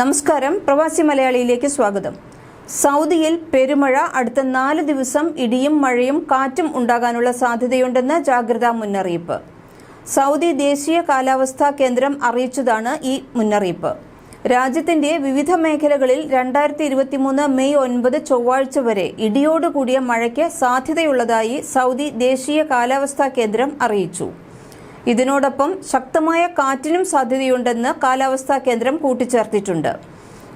നമസ്കാരം. പ്രവാസി മലയാളിയിലേക്ക് സ്വാഗതം. സൗദിയിൽ പെരുമഴ അടുത്ത നാല് ദിവസം ഇടിയും മഴയും കാറ്റും ഉണ്ടാകാനുള്ള സാധ്യതയുണ്ടെന്ന് ജാഗ്രതാ മുന്നറിയിപ്പ്. സൗദി ദേശീയ കാലാവസ്ഥാ കേന്ദ്രം അറിയിച്ചതാണ് ഈ മുന്നറിയിപ്പ്. രാജ്യത്തിന്റെ വിവിധ മേഖലകളിൽ രണ്ടായിരത്തി ഇരുപത്തിമൂന്ന് മെയ് ഒൻപത് ചൊവ്വാഴ്ച വരെ ഇടിയോടുകൂടിയ മഴയ്ക്ക് സാധ്യതയുള്ളതായി സൗദി ദേശീയ കാലാവസ്ഥാ കേന്ദ്രം അറിയിച്ചു. ഇതിനോടൊപ്പം ശക്തമായ കാറ്റിനും സാധ്യതയുണ്ടെന്ന് കാലാവസ്ഥാ കേന്ദ്രം കൂട്ടിച്ചേർത്തിട്ടുണ്ട്.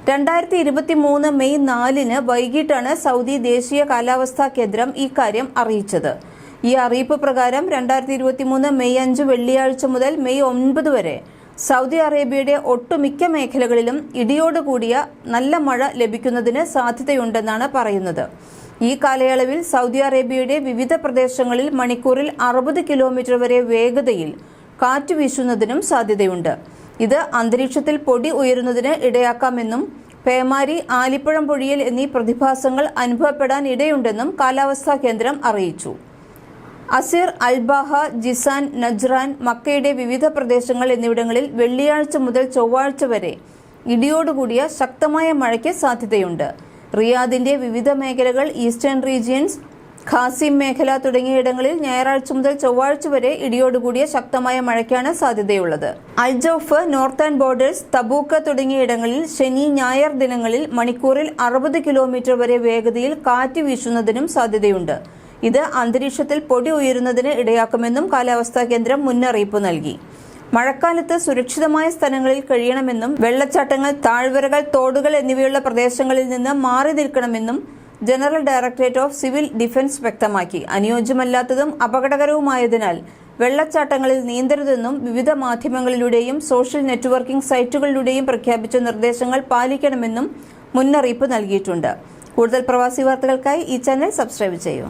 രണ്ടായിരത്തി ഇരുപത്തി മൂന്ന് മെയ് നാലിന് വൈകിട്ടാണ് സൗദി ദേശീയ കാലാവസ്ഥാ കേന്ദ്രം ഇക്കാര്യം അറിയിച്ചത്. ഈ അറിയിപ്പ് പ്രകാരം രണ്ടായിരത്തി ഇരുപത്തി മൂന്ന് മെയ് അഞ്ച് വെള്ളിയാഴ്ച മുതൽ മെയ് ഒൻപത് വരെ സൗദി അറേബ്യയുടെ ഒട്ടുമിക്ക മേഖലകളിലും ഇടിയോടുകൂടിയ നല്ല മഴ ലഭിക്കുന്നതിന് സാധ്യതയുണ്ടെന്നാണ് പറയുന്നത്. ഈ കാലയളവിൽ സൗദി അറേബ്യയുടെ വിവിധ പ്രദേശങ്ങളിൽ മണിക്കൂറിൽ അറുപത് കിലോമീറ്റർ വരെ വേഗതയിൽ കാറ്റ് വീശുന്നതിനും സാധ്യതയുണ്ട്. ഇത് അന്തരീക്ഷത്തിൽ പൊടി ഉയരുന്നതിന് ഇടയാക്കാമെന്നും പേമാരി ആലിപ്പഴം പൊഴിയൽ എന്നീ പ്രതിഭാസങ്ങൾ അനുഭവപ്പെടാൻ ഇടയുണ്ടെന്നും കാലാവസ്ഥാ കേന്ദ്രം അറിയിച്ചു. അസിർ അൽബാഹ ജിസാൻ നജ്റാൻ മക്കയുടെ വിവിധ പ്രദേശങ്ങൾ എന്നിവിടങ്ങളിൽ വെള്ളിയാഴ്ച മുതൽ ചൊവ്വാഴ്ച വരെ ഇടിയോടുകൂടിയ ശക്തമായ മഴയ്ക്ക് സാധ്യതയുണ്ട്. റിയാദിന്റെ വിവിധ മേഖലകൾ ഈസ്റ്റേൺ റീജിയൻസ് ഖാസിം മേഖല തുടങ്ങിയിടങ്ങളിൽ ഞായറാഴ്ച മുതൽ ചൊവ്വാഴ്ച വരെ ഇടിയോടുകൂടിയ ശക്തമായ മഴയ്ക്കാണ് സാധ്യതയുള്ളത്. അൽജോഫ് നോർത്തേൺ ബോർഡേഴ്സ് തബൂക്ക തുടങ്ങിയ ഇടങ്ങളിൽ ശനി ഞായർ ദിനങ്ങളിൽ മണിക്കൂറിൽ അറുപത് കിലോമീറ്റർ വരെ വേഗതയിൽ കാറ്റ് വീശുന്നതിനും സാധ്യതയുണ്ട്. ഇത് അന്തരീക്ഷത്തിൽ പൊടി ഉയരുന്നതിന് ഇടയാക്കുമെന്നും കാലാവസ്ഥാ കേന്ദ്രം മുന്നറിയിപ്പ് നൽകി. മഴക്കാലത്ത് സുരക്ഷിതമായ സ്ഥലങ്ങളിൽ കഴിയണമെന്നും വെള്ളച്ചാട്ടങ്ങൾ താഴ്വരകൾ തോടുകൾ എന്നിവയുള്ള പ്രദേശങ്ങളിൽ നിന്ന് മാറി നിൽക്കണമെന്നും general directorate of civil defence വ്യക്തമാക്കി. അനുയോജ്യമല്ലാത്തതും അപകടകരവുമായതിനാൽ വെള്ളച്ചാട്ടങ്ങളിൽ നീന്തരുതെന്നും വിവിധ മാധ്യമങ്ങളിലൂടെയും സോഷ്യൽ നെറ്റ്വർക്കിംഗ് സൈറ്റുകളിലൂടെയും പ്രഖ്യാപിച്ച നിർദ്ദേശങ്ങൾ പാലിക്കണമെന്നും മുന്നറിയിപ്പ് നൽകിയിട്ടുണ്ട്. കൂടുതൽ പ്രവാസി വാർത്തകൾക്കായി ഈ ചാനൽ സബ്സ്ക്രൈബ് ചെയ്യൂ.